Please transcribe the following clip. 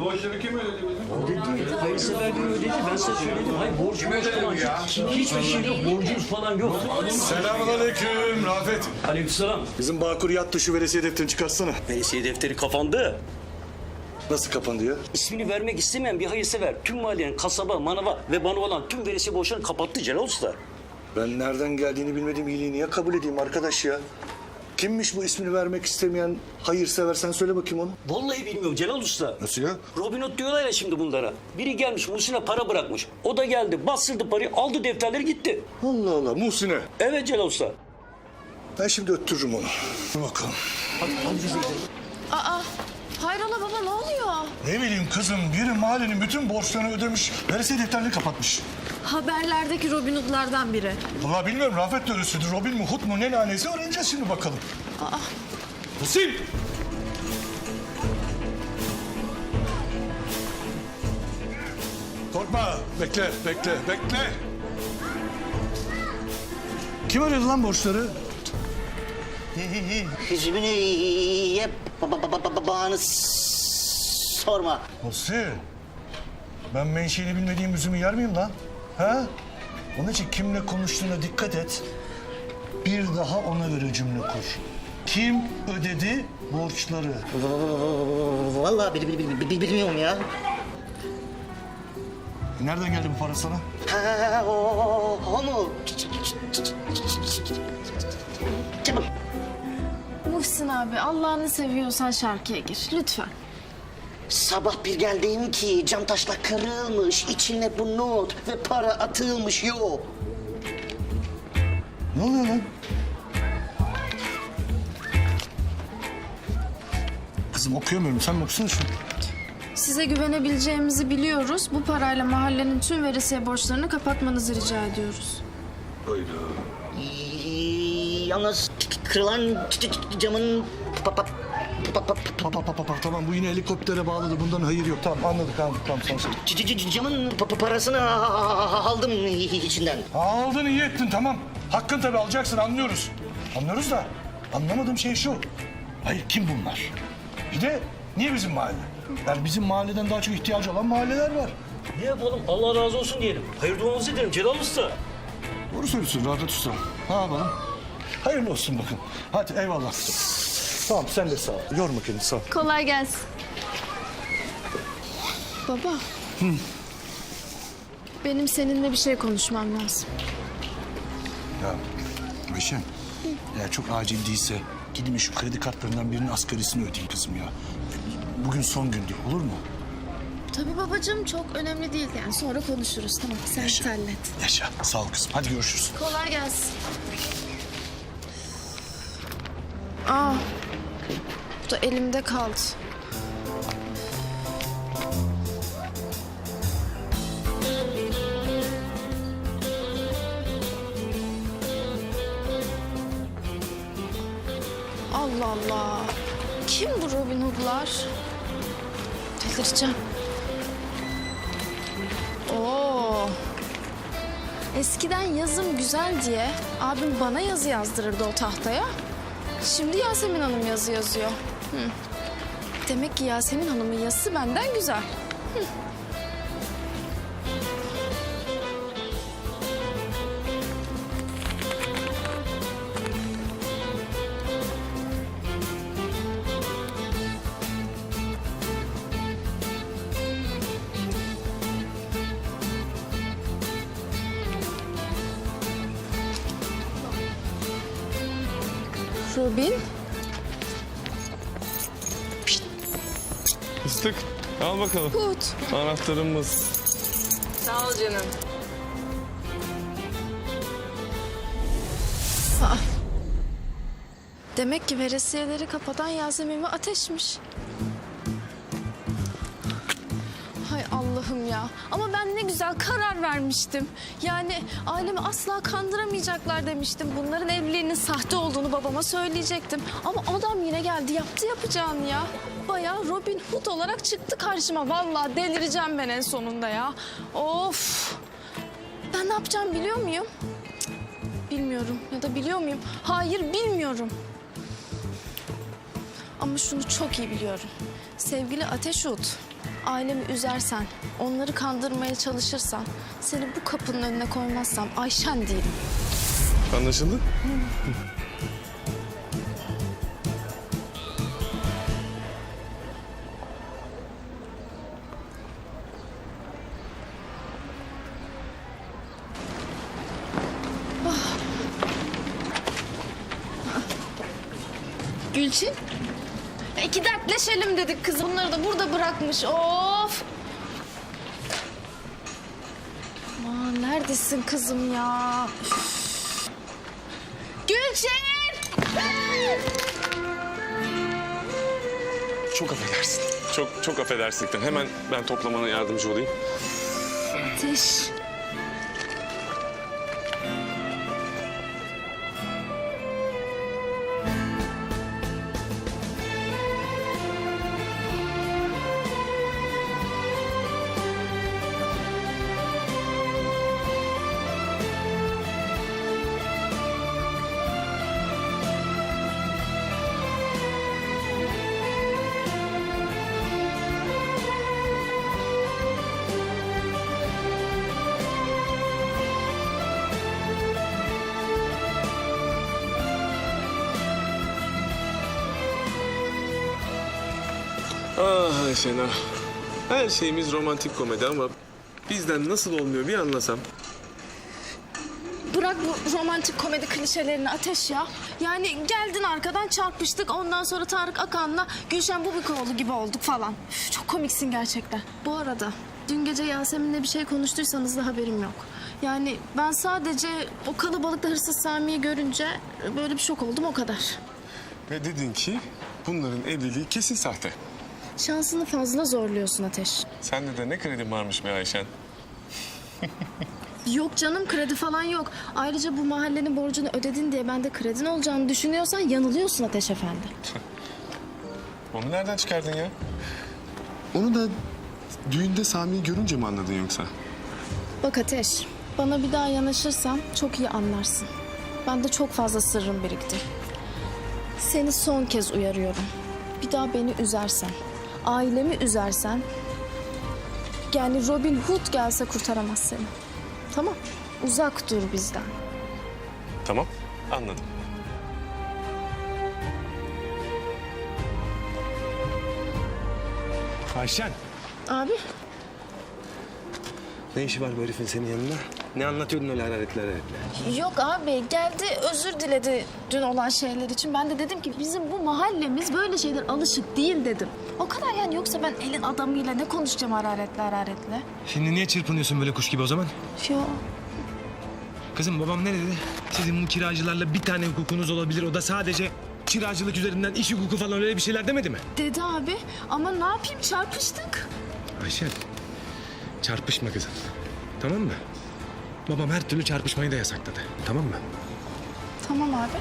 Borçları kim ödedi bizim? Ödedi. Hayırsever bir ödedi. Ben size söyledim. Hayır borcu borç falan yok. Hiçbir şey yok. Borcumuz falan yok. Selamünaleyküm Rafet. Aleykümselam. Bizim Bağkur yattı şu veresiye defterini çıkartsana. Veresiye defteri kapandı. Nasıl kapandı ya? İsmini vermek istemeyen bir hayırsever tüm mahallenin kasaba, manava ve bana olan tüm veresiye borçlarını kapattı Celal Usta. Ben nereden geldiğini bilmediğim iyiliği niye kabul edeyim arkadaş ya? Kimmiş bu ismini vermek istemeyen hayırsever sen söyle bakayım onu. Vallahi bilmiyorum Celal Usta. Nasıl ya? Robin Hood diyorlar ya şimdi bunlara. Biri gelmiş Muhsin'e para bırakmış. O da geldi bastırdı parayı aldı defterleri gitti. Allah Allah Muhsin'e. Evet Celal Usta. Ben şimdi öttürürüm onu. Dur bakalım. Aa, hayrola baba ne oluyor? Ne bileyim kızım biri mahallenin bütün borçlarını ödemiş. Veresiye defterini kapatmış. Haberlerdeki Robin Hood'lardan biri. Vallahi bilmiyorum Rafet de ölüsüdür. Robin mi Hood mu ne lanesi öğreneceğiz şimdi bakalım. Muhsin! Korkma. Bekle, bekle, bekle. Kim ödedi lan borçları? Hüzmünü ye ba- ba- ba- ba- bana s- sorma. Muhsin. Ben menşeini bilmediğim üzümü yer miyim lan? Ha? Onun için kimle konuştuğuna dikkat et. Bir daha ona göre cümle kur. Kim ödedi borçları? Vallahi bil, bil, bil- bil- bilmiyorum ya. Nereden geldi bu para sana? Ha, o, o, mu? Çabuk. Abi Allah'ını seviyorsan şarkıya gir lütfen. Sabah bir geldim ki cam taşla kırılmış, içine bu not ve para atılmış yok. Ne oluyor lan? Kızım okuyamıyorum. Sen mi okusana şunu? Size güvenebileceğimizi biliyoruz. Bu parayla mahallenin tüm veresiye borçlarını kapatmanızı rica ediyoruz. Y- Yalnız kırılan camın. Tamam bu yine helikoptere bağladı. Bundan hayır yok. Tamam anladık anladık. Tamam camın pa- pa- parasını aldım içinden. Aldın iyi ettin tamam. Hakkın tabii alacaksın anlıyoruz. Anlıyoruz da anlamadığım şey şu. Hayır kim bunlar? Bir de niye bizim mahalle? Yani bizim mahalleden daha çok ihtiyacı olan mahalleler var. Ne yapalım Allah razı olsun diyelim. Hayır duamızı edelim Celal Usta. Doğru söylüyorsun Rafet Usta. Ne yapalım? Hayırlı olsun bakın. Hadi eyvallah. Tamam sen de sağ ol. Yorma kendini sağ ol. Kolay gelsin. Baba. Benim seninle bir şey konuşmam lazım. Ya Ayşen, eğer çok acil değilse gidin şu kredi kartlarından birinin asgarisini ödeyin kızım ya. Bugün son gündü olur mu? Tabii babacığım çok önemli değil yani sonra konuşuruz tamam sen git hallet. Yaşa. Sağ ol kızım. Hadi görüşürüz. Kolay gelsin. Aa, bu da elimde kaldı. Allah Allah. Kim bu Robin Hood'lar? Delireceğim. Oo. Eskiden yazım güzel diye abim bana yazı yazdırırdı o tahtaya. Şimdi Yasemin Hanım yazı yazıyor. Hı. Demek ki Yasemin Hanım'ın yazısı benden güzel. Hı. Robin, Fıstık. Al bakalım. Hood. Anahtarımız. Sağ ol canım. Demek ki veresiyeleri kapatan Yasemin ve Ateş'miş. Allah'ım ya. Ama ben ne güzel karar vermiştim. Yani ailemi asla kandıramayacaklar demiştim. Bunların evliliğinin sahte olduğunu babama söyleyecektim. Ama adam yine geldi yaptı yapacağını ya. Bayağı Robin Hood olarak çıktı karşıma. Vallahi delireceğim ben en sonunda ya. Of. Ben ne yapacağım biliyor muyum? Bilmiyorum ya da biliyor muyum? Hayır bilmiyorum. Ama şunu çok iyi biliyorum. Sevgili Ateş Ut, ailemi üzersen, onları kandırmaya çalışırsan, seni bu kapının önüne koymazsam Ayşen değilim. Anlaşıldı? Gülçin, e, iki dertleşelim dedik kız. Bunları da burada bırakmış. Of! Aman neredesin kızım ya? Üf. Gülçin! Çok affedersin. Çok çok affedersin. Hemen ben toplamana yardımcı olayım. Ateş. Ah Ayşen ah. Her şeyimiz romantik komedi ama bizden nasıl olmuyor bir anlasam. Bırak bu romantik komedi klişelerini Ateş ya. Yani geldin arkadan çarpıştık. Ondan sonra Tarık Akan'la Gülşen Bubikoğlu gibi olduk falan. Üf, çok komiksin gerçekten. Bu arada dün gece Yasemin'le bir şey konuştuysanız da haberim yok. Yani ben sadece o kalabalıkta hırsız Sami'yi görünce böyle bir şok oldum o kadar. Ve dedin ki bunların evliliği kesin sahte. Şansını fazla zorluyorsun Ateş. Sende de ne kredin varmış be Ayşen. Yok canım kredi falan yok. Ayrıca bu mahallenin borcunu ödedin diye bende kredin olacağını düşünüyorsan yanılıyorsun Ateş Efendi. Onu nereden çıkardın ya? Onu da düğünde Sami'yi görünce mi anladın yoksa? Bak Ateş, bana bir daha yanaşırsan çok iyi anlarsın. Bende çok fazla sırrım birikti. Seni son kez uyarıyorum. Bir daha beni üzersen, ailemi üzersen... Yani Robin Hood gelse kurtaramaz seni. Tamam, uzak dur bizden. Tamam anladım. Ayşen. Abi, Ne işi var bu herifin senin yanında? Ne anlatıyordun öyle hararetli hararetli? yok abi geldi özür diledi dün olan şeyler için. Ben de dedim ki bizim bu mahallemiz böyle şeyler alışık değil dedim. O kadar yani yoksa ben elin adamıyla ne konuşacağım hararetle hararetle. Şimdi niye çırpınıyorsun böyle kuş gibi o zaman? Yok. Kızım babam ne dedi? Sizin bu kiracılarla bir tane hukukunuz olabilir. O da sadece kiracılık üzerinden iş hukuku falan öyle bir şeyler demedi mi? Dedi abi ama ne yapayım çarpıştık. Ayşen çarpışma kızım. Tamam mı? Babam her türlü çarpışmayı da yasakladı. Tamam mı? Tamam abi.